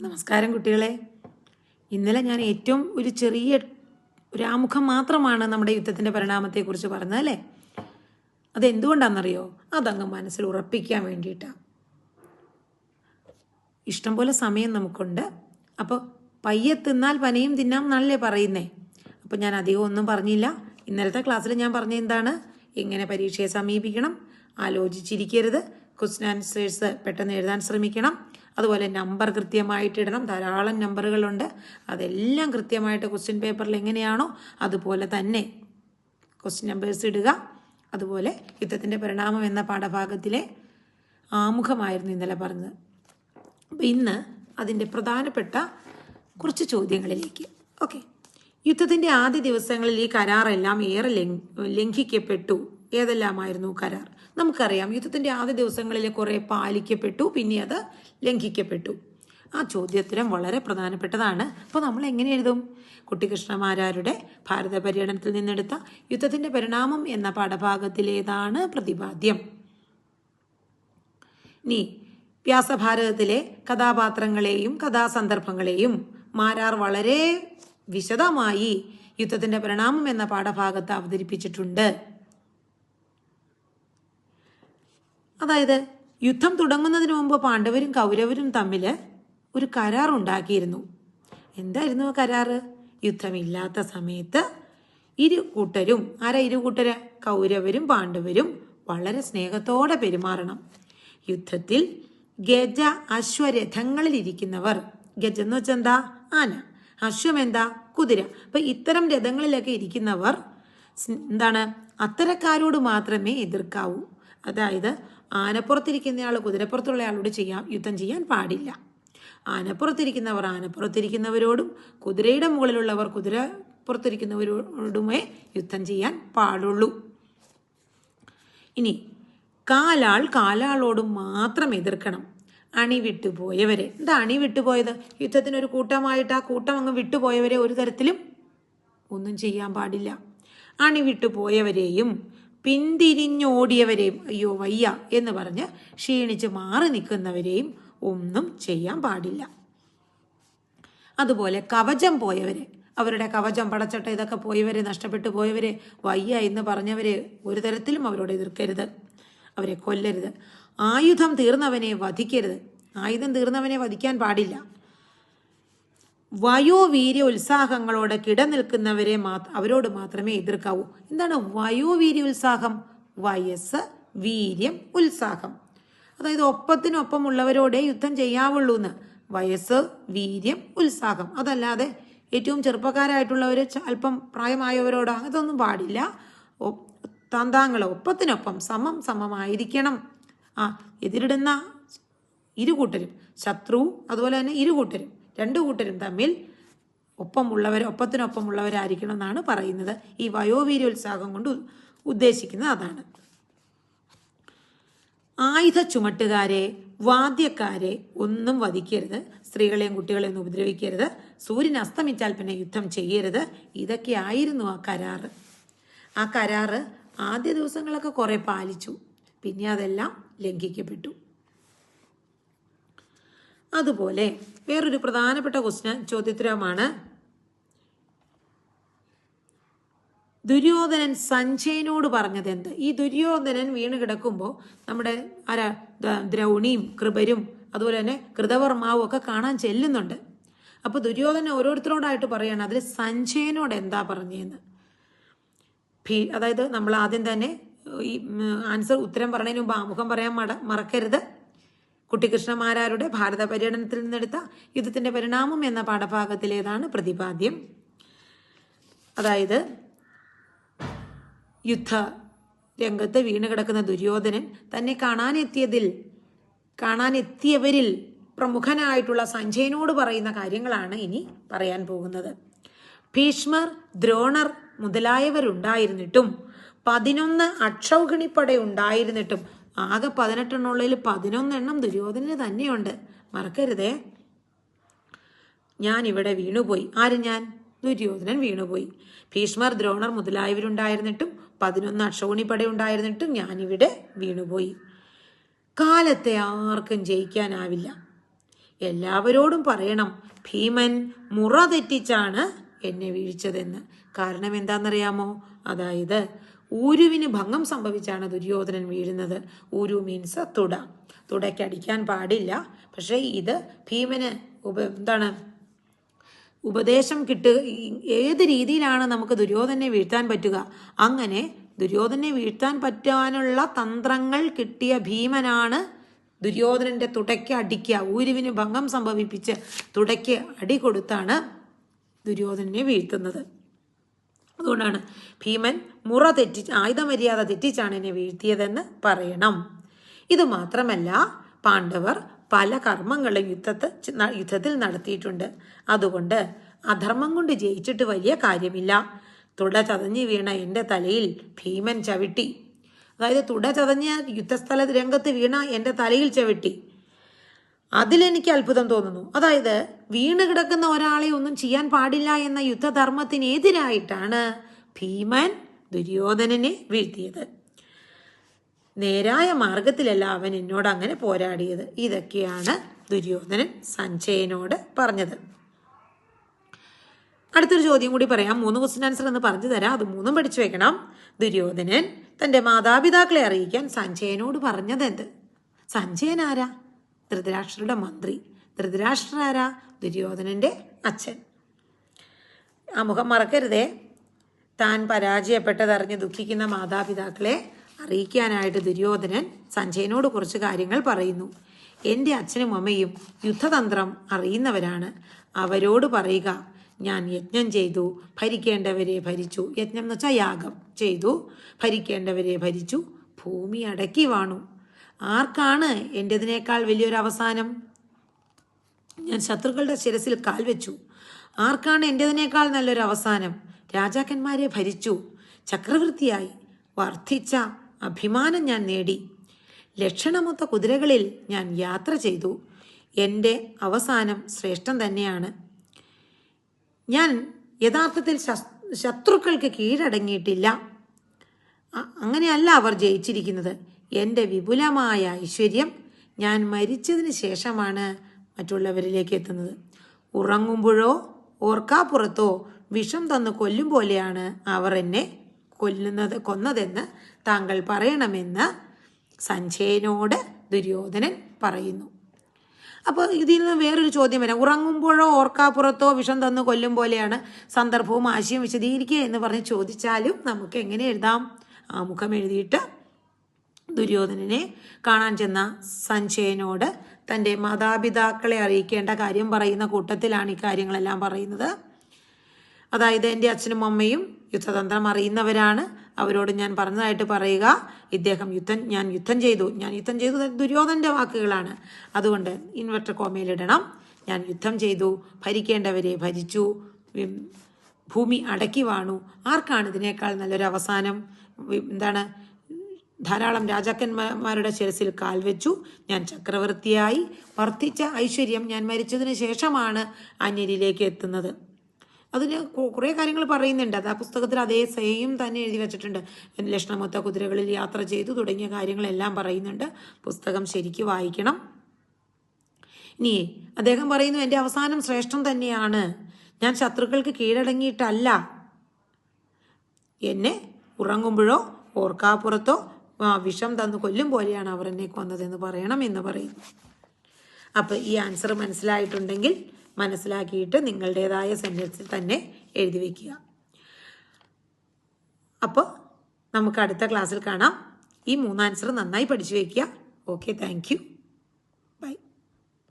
നമസ്കാരം കുട്ടികളെ. ഇന്നലെ ഞാൻ ഏറ്റവും ഒരു ചെറിയ ഒരു ആമുഖം മാത്രമാണ് നമ്മുടെ യുദ്ധത്തിന്റെ പരിണാമത്തെക്കുറിച്ച് പറഞ്ഞത് അല്ലേ? അതെന്തുകൊണ്ടാണെന്നറിയോ? അതങ്ങ് മനസ്സിൽ ഉറപ്പിക്കാൻ വേണ്ടിയിട്ടാണ് ഇഷ്ടംപോലെ സമയം നമുക്കുണ്ട്. അപ്പോൾ പയ്യെ തിന്നാൽ പനയും തിന്നാം എന്നല്ലേ പറയുന്നേ? അപ്പോൾ ഞാൻ അധികം ഒന്നും പറഞ്ഞില്ല. ഇന്നലത്തെ ക്ലാസ്സിൽ ഞാൻ പറഞ്ഞ എന്താണ്? എങ്ങനെ പരീക്ഷയെ സമീപിക്കണം? ആലോചിച്ചിരിക്കരുത്. ക്വസ്റ്റൻ ആൻസേഴ്സ് പെട്ടെന്ന് എഴുതാൻ ശ്രമിക്കണം. അതുപോലെ നമ്പർ കൃത്യമായിട്ട് ഇടണം. ധാരാളം നമ്പറുകളുണ്ട് അതെല്ലാം കൃത്യമായിട്ട് ക്വസ്റ്റ്യൻ പേപ്പറിൽ എങ്ങനെയാണോ അതുപോലെ തന്നെ ക്വസ്റ്റ്യൻ നമ്പേഴ്സ് ഇടുക. അതുപോലെ യുദ്ധത്തിന്റെ പരിണാമം എന്ന പാഠഭാഗത്തിലെ ആമുഖമായിരുന്നു ഇന്നലെ പറഞ്ഞത്. അപ്പോൾ ഇന്ന് അതിന്റെ പ്രധാനപ്പെട്ട കുറച്ച് ചോദ്യങ്ങളിലേക്ക്. ഓക്കെ യുദ്ധത്തിന്റെ ആദ്യ ദിവസങ്ങളിൽ ഈ കരാറെല്ലാം ഏറെ ലംഘിക്കപ്പെട്ടു. ഏതെല്ലാമായിരുന്നു കരാർ? നമുക്കറിയാം യുദ്ധത്തിന്റെ ആദ്യ ദിവസങ്ങളിൽ കുറേ പാലിക്കപ്പെട്ടു പിന്നെ അത് ലംഘിക്കപ്പെട്ടു. ആ ചോദ്യോത്തരം വളരെ പ്രധാനപ്പെട്ടതാണ്. അപ്പോൾ നമ്മൾ എങ്ങനെ എഴുതും? കുട്ടികൃഷ്ണമാരാരുടെ ഭാരത പര്യടനത്തിൽ നിന്നെടുത്ത യുദ്ധത്തിന്റെ പരിണാമം എന്ന പാഠഭാഗത്തിലേതാണ് പ്രതിപാദ്യം. ഇനി വ്യാസഭാരതത്തിലെ കഥാപാത്രങ്ങളെയും കഥാസന്ദർഭങ്ങളെയും മാരാർ വളരെ വിശദമായി യുദ്ധത്തിന്റെ പരിണാമം എന്ന പാഠഭാഗത്ത് അവതരിപ്പിച്ചിട്ടുണ്ട്. അതായത് യുദ്ധം തുടങ്ങുന്നതിന് മുമ്പ് പാണ്ഡവരും കൗരവരും തമ്മിൽ ഒരു കരാർ ഉണ്ടാക്കിയിരുന്നു. എന്തായിരുന്നു കരാറ് യുദ്ധമില്ലാത്ത സമയത്ത് ഇരു കൂട്ടരും ആരാ ഇരു കൂട്ടര്? കൗരവരും പാണ്ഡവരും വളരെ സ്നേഹത്തോടെ പെരുമാറണം. യുദ്ധത്തിൽ ഗജ അശ്വരഥങ്ങളിൽ ഇരിക്കുന്നവർ. ഗജ എന്ന് വെച്ചാൽ എന്താ? ആന. അശ്വം എന്താ? കുതിര. അപ്പൊ ഇത്തരം രഥങ്ങളിലൊക്കെ ഇരിക്കുന്നവർ എന്താണ്? അത്തരക്കാരോട് മാത്രമേ എതിർക്കാവൂ. അതായത് ആനപ്പുറത്തിരിക്കുന്നയാൾ കുതിരപ്പുറത്തുള്ള ആളോട് ചെയ്യാം യുദ്ധം ചെയ്യാൻ പാടില്ല. ആനപ്പുറത്തിരിക്കുന്നവർ ആനപ്പുറത്തിരിക്കുന്നവരോടും കുതിരയുടെ മുകളിലുള്ളവർ കുതിരപ്പുറത്തിരിക്കുന്നവരോടുമേ യുദ്ധം ചെയ്യാൻ പാടുള്ളൂ. ഇനി കാലാൾ കാലാളോട് മാത്രം എതിർക്കണം. അണി വിട്ടുപോയവരെ എന്താ അണി വിട്ടുപോയത് യുദ്ധത്തിന് ഒരു കൂട്ടമായിട്ട് ആ കൂട്ടം അങ്ങ് വിട്ടുപോയവരെ ഒരു തരത്തിലും ഒന്നും ചെയ്യാൻ പാടില്ല. അണി വിട്ടുപോയവരെയും പിന്തിരിഞ്ഞോടിയവരെയും അയ്യോ വയ്യ എന്ന് പറഞ്ഞ് ക്ഷീണിച്ച് മാറി നിൽക്കുന്നവരെയും ഒന്നും ചെയ്യാൻ പാടില്ല. അതുപോലെ കവചം പോയവരെ അവരുടെ കവചം പടച്ചട്ട ഇതൊക്കെ പോയവരെ നഷ്ടപ്പെട്ടു പോയവരെ വയ്യ എന്ന് പറഞ്ഞവരെ ഒരു തരത്തിലും അവരോട് എതിർക്കരുത്. അവരെ കൊല്ലരുത്. ആയുധം തീർന്നവനെ വധിക്കരുത്. ആയുധം തീർന്നവനെ വധിക്കാൻ പാടില്ല. വയോവീര്യ ഉത്സാഹങ്ങളോടെ കിടനിൽക്കുന്നവരെ അവരോട് മാത്രമേ എതിർക്കാവൂ. എന്താണ് വയോവീര്യ ഉത്സാഹം വയസ്സ് വീര്യം ഉത്സാഹം. അതായത് ഒപ്പത്തിനൊപ്പമുള്ളവരോടെ യുദ്ധം ചെയ്യാവുള്ളൂ എന്ന് വയസ്സ് വീര്യം ഉത്സാഹം. അതല്ലാതെ ഏറ്റവും ചെറുപ്പക്കാരായിട്ടുള്ളവർ അല്പം പ്രായമായവരോട് അതൊന്നും പാടില്ല. താന്താങ്ങൾ ഒപ്പത്തിനൊപ്പം സമം സമമായിരിക്കണം. ആ എതിരിടുന്ന ഇരുകൂട്ടരും ശത്രു അതുപോലെ തന്നെ ഇരു കൂട്ടരും. രണ്ടു കൂട്ടരും തമ്മിൽ ഒപ്പമുള്ളവർ ഒപ്പത്തിനൊപ്പമുള്ളവരായിരിക്കണം എന്നാണ് പറയുന്നത്. ഈ വയോവീര്യോത്സാഹം കൊണ്ട് ഉദ്ദേശിക്കുന്നത് അതാണ്. ആയുധ ചുമട്ടുകാരെ വാദ്യക്കാരെ ഒന്നും വധിക്കരുത്. സ്ത്രീകളെയും കുട്ടികളെയും ഒന്നും ഉപദ്രവിക്കരുത്. സൂര്യൻ അസ്തമിച്ചാൽ പിന്നെ യുദ്ധം ചെയ്യരുത്. ഇതൊക്കെ ആയിരുന്നു ആ കരാറ്. ആ കരാറ് ആദ്യ ദിവസങ്ങളൊക്കെ കുറെ പാലിച്ചു. പിന്നെ അതെല്ലാം ലംഘിക്കപ്പെട്ടു. അതുപോലെ വേറൊരു പ്രധാനപ്പെട്ട ക്വസ്റ്റ്യൻ ചോദ്യോത്തരമാണ് ദുര്യോധനൻ സഞ്ജയനോട് പറഞ്ഞത് എന്ത് ഈ ദുര്യോധനൻ വീണ് കിടക്കുമ്പോൾ നമ്മുടെ ആരാ? ദ്രൗണിയും കൃപരും അതുപോലെ തന്നെ കൃതവർമാവും ഒക്കെ കാണാൻ ചെല്ലുന്നുണ്ട്. അപ്പോൾ ദുര്യോധനൻ ഓരോരുത്തരോടായിട്ട് പറയാണ് അതിൽ സഞ്ജയനോട് എന്താ പറഞ്ഞതെന്ന് ഭീ അതായത് നമ്മൾ ആദ്യം തന്നെ ഈ ആൻസർ ഉത്തരം പറഞ്ഞതിന് മുമ്പ് ആമുഖം പറയാൻ മറക്കരുത്. കുട്ടികൃഷ്ണമാരാരുടെ ഭാരത പര്യടനത്തിൽ നിന്നെടുത്ത യുദ്ധത്തിന്റെ പരിണാമം എന്ന പാഠഭാഗത്തിലേതാണ് പ്രതിപാദ്യം. അതായത് യുദ്ധ രംഗത്ത് വീണ് കിടക്കുന്ന ദുര്യോധനൻ തന്നെ കാണാനെത്തിയതിൽ കാണാനെത്തിയവരിൽ പ്രമുഖനായിട്ടുള്ള സഞ്ജയനോട് പറയുന്ന കാര്യങ്ങളാണ് ഇനി പറയാൻ പോകുന്നത്. ഭീഷ്മർ ദ്രോണർ മുതലായവരുണ്ടായിരുന്നിട്ടും പതിനൊന്ന് അക്ഷൗഹിണിപ്പട ഉണ്ടായിരുന്നിട്ടും ആകെ പതിനെട്ടെണ്ണുള്ളതിൽ പതിനൊന്നെണ്ണം ദുര്യോധനന് തന്നെയുണ്ട്. മറക്കരുതേ. ഞാൻ ഇവിടെ വീണുപോയി. ആര് ഞാൻ? ദുര്യോധനൻ വീണുപോയി. ഭീഷ്മർ ദ്രോണർ മുതലായവരുണ്ടായിരുന്നിട്ടും പതിനൊന്ന് അക്ഷോണിപ്പട ഉണ്ടായിരുന്നിട്ടും ഞാനിവിടെ വീണുപോയി. കാലത്തെ ആർക്കും ജയിക്കാനാവില്ല. എല്ലാവരോടും പറയണം ഭീമൻ മുറ തെറ്റിച്ചാണ് എന്നെ വീഴ്ചതെന്ന്. കാരണം എന്താണെന്നറിയാമോ? അതായത് ഊരുവിന് ഭംഗം സംഭവിച്ചാണ് ദുര്യോധനൻ വീഴുന്നത്. ഊരു മീൻസ് തുട. തുടയ്ക്കടിക്കാൻ പാടില്ല. പക്ഷേ ഇത് ഭീമന് ഉപ എന്താണ് ഉപദേശം കിട്ടുക ഏത് രീതിയിലാണ് നമുക്ക് ദുര്യോധനെ വീഴ്ത്താൻ പറ്റുക? അങ്ങനെ ദുര്യോധനെ വീഴ്ത്താൻ പറ്റാനുള്ള തന്ത്രങ്ങൾ കിട്ടിയ ഭീമനാണ് ദുര്യോധനന്റെ തുടയ്ക്ക് അടിക്കുക. ഊരുവിന് ഭംഗം സംഭവിപ്പിച്ച് തുടയ്ക്ക് അടി കൊടുത്താണ് ദുര്യോധനെ വീഴ്ത്തുന്നത്. അതുകൊണ്ടാണ് ഭീമൻ മുറ തെറ്റി ആയുധമര്യാദ തെറ്റിച്ചാണ് എന്നെ വീഴ്ത്തിയതെന്ന് പറയണം. ഇത് മാത്രമല്ല പാണ്ഡവർ പല കർമ്മങ്ങളും യുദ്ധത്ത് യുദ്ധത്തിൽ നടത്തിയിട്ടുണ്ട്. അതുകൊണ്ട് അധർമ്മം കൊണ്ട് ജയിച്ചിട്ട് വലിയ കാര്യമില്ല. തുട ചതഞ്ഞു വീണ എന്റെ തലയിൽ ഭീമൻ ചവിട്ടി. അതായത് തുട ചതഞ്ഞ യുദ്ധസ്ഥല രംഗത്ത് വീണ എന്റെ തലയിൽ ചവിട്ടി. അതിലെനിക്ക് അത്ഭുതം തോന്നുന്നു. അതായത് വീണ് കിടക്കുന്ന ഒരാളെ ഒന്നും ചെയ്യാൻ പാടില്ല എന്ന യുദ്ധധർമ്മത്തിനെതിരായിട്ടാണ് ഭീമൻ ദുര്യോധനനെ വീഴ്ത്തിയത്. നേരായ മാർഗത്തിലല്ല അവൻ എന്നോട് അങ്ങനെ പോരാടിയത്. ഇതൊക്കെയാണ് ദുര്യോധനൻ സഞ്ജയനോട് പറഞ്ഞത്. അടുത്തൊരു ചോദ്യം കൂടി പറയാം. മൂന്ന് ക്വസ്റ്റ്യൻ ആൻസർ എന്ന് പറഞ്ഞു തരാം. അത് മൂന്നും പഠിച്ചു വെക്കണം. ദുര്യോധനൻ തന്റെ മാതാപിതാക്കളെ അറിയിക്കാൻ സഞ്ജയനോട് പറഞ്ഞത് എന്ത് സഞ്ജയൻ ആരാ? ധൃതരാഷ്ട്രയുടെ മന്ത്രി. ധൃതരാഷ്ട്ര ആരാ? ദുര്യോധനന്റെ അച്ഛൻ. ആ മുഖം മറക്കരുതേ. താൻ പരാജയപ്പെട്ടതറിഞ്ഞ് ദുഃഖിക്കുന്ന മാതാപിതാക്കളെ അറിയിക്കാനായിട്ട് ദുര്യോധനൻ സഞ്ജയനോട് കുറച്ച് കാര്യങ്ങൾ പറയുന്നു. എന്റെ അച്ഛനും അമ്മയും യുദ്ധതന്ത്രം അറിയുന്നവരാണ്. അവരോട് പറയുക ഞാൻ യജ്ഞം ചെയ്തു ഭരിക്കേണ്ടവരെ ഭരിച്ചു. യജ്ഞം എന്ന് വെച്ചാൽ യാഗം ചെയ്തു ഭരിക്കേണ്ടവരെ ഭരിച്ചു ഭൂമി അടക്കി വാണു. ആർക്കാണ് എന്റെതിനേക്കാൾ വലിയൊരു അവസാനം? ഞാൻ ശത്രുക്കളുടെ ശിരസിൽ കാൽ വെച്ചു. ആർക്കാണ് എന്റെതിനേക്കാൾ നല്ലൊരു അവസാനം? രാജാക്കന്മാരെ ഭരിച്ചു. ചക്രവർത്തിയായി വർദ്ധിച്ച അഭിമാനം ഞാൻ നേടി. ലക്ഷണമൊത്ത കുതിരകളിൽ ഞാൻ യാത്ര ചെയ്തു. എന്റെ അവസാനം ശ്രേഷ്ഠം തന്നെയാണ്. ഞാൻ യഥാർത്ഥത്തിൽ ശത്രുക്കൾക്ക് കീഴടങ്ങിയിട്ടില്ല. അങ്ങനെയല്ല അവർ ജയിച്ചിരിക്കുന്നത്. എന്റെ വിപുലമായ ഐശ്വര്യം ഞാൻ മരിച്ചതിന് ശേഷമാണ് മറ്റുള്ളവരിലേക്ക് എത്തുന്നത്. ഉറങ്ങുമ്പോഴോ ഓർക്കാപ്പുറത്തോ വിഷം തന്ന് കൊല്ലും പോലെയാണ് അവർ എന്നെ കൊല്ലുന്നത് കൊന്നതെന്ന് താങ്കൾ പറയണമെന്ന് സഞ്ജയനോട് ദുര്യോധനൻ പറയുന്നു. അപ്പോൾ ഇതിൽ നിന്ന് വേറൊരു ചോദ്യം വരാം. ഉറങ്ങുമ്പോഴോ ഓർക്കാപ്പുറത്തോ വിഷം തന്ന് കൊല്ലും പോലെയാണ് സന്ദർഭവും ആശയം വിശദീകരിക്കുക എന്ന് പറഞ്ഞ് ചോദിച്ചാലും നമുക്ക് എങ്ങനെ എഴുതാം? ആമുഖം എഴുതിയിട്ട് ദുര്യോധനനെ കാണാൻ ചെന്ന സഞ്ജയനോട് തന്റെ മാതാപിതാക്കളെ അറിയിക്കേണ്ട കാര്യം പറയുന്ന കൂട്ടത്തിലാണ് ഈ കാര്യങ്ങളെല്ലാം പറയുന്നത്. അതായത് എന്റെ അച്ഛനും അമ്മയും യുദ്ധതന്ത്രം അറിയുന്നവരാണ്. അവരോട് ഞാൻ പറഞ്ഞതായിട്ട് പറയുക ഇദ്ദേഹം യുദ്ധം ഞാൻ യുദ്ധം ചെയ്തു. ഞാൻ യുദ്ധം ചെയ്തു ദുര്യോധന്റെ വാക്കുകളാണ്. അതുകൊണ്ട് ഇൻവെർട്ടർ കോമയിലിടണം ഞാൻ യുദ്ധം ചെയ്തു ഭരിക്കേണ്ടവരെ ഭരിച്ചു ഭൂമി അടക്കി വാണു. ആർക്കാണ് ഇതിനേക്കാൾ നല്ലൊരു അവസാനം എന്താണ്? ധാരാളം രാജാക്കന്മാരുടെ ശിരസിൽ കാൽവെച്ചു. ഞാൻ ചക്രവർത്തിയായി. വർദ്ധിച്ച ഐശ്വര്യം ഞാൻ മരിച്ചതിന് ശേഷമാണ് അന്യരിലേക്ക് എത്തുന്നത്. അതിന് കുറേ കാര്യങ്ങൾ പറയുന്നുണ്ട്. അത് ആ പുസ്തകത്തിൽ അതേ സെയിം തന്നെ എഴുതി വെച്ചിട്ടുണ്ട്. ലക്ഷണമൊത്ത കുതിരകളിൽ യാത്ര ചെയ്തു തുടങ്ങിയ കാര്യങ്ങളെല്ലാം പറയുന്നുണ്ട്. പുസ്തകം ശരിക്കും വായിക്കണം. ഇനി അദ്ദേഹം പറയുന്നു എന്റെ അവസാനം ശ്രേഷ്ഠം തന്നെയാണ്. ഞാൻ ശത്രുക്കൾക്ക് കീഴടങ്ങിയിട്ടല്ല. എന്നെ ഉറങ്ങുമ്പോഴോ ഓർക്കാപ്പുറത്തോ വിഷം തന്നു കൊല്ലും പോലെയാണ് അവർ എന്നെ കൊന്നതെന്ന് പറയണം എന്ന് പറയും അപ്പോൾ ഈ ആൻസർ മനസ്സിലായിട്ടുണ്ടെങ്കിൽ മനസ്സിലാക്കിയിട്ട് നിങ്ങളുടേതായ സെന്റൻസിൽ തന്നെ എഴുതി വയ്ക്കുക അപ്പോൾ നമുക്ക് അടുത്ത ക്ലാസ്സിൽ കാണാം. ഈ മൂന്ന് ആൻസർ നന്നായി പഠിച്ചു വയ്ക്കുക ഓക്കെ താങ്ക്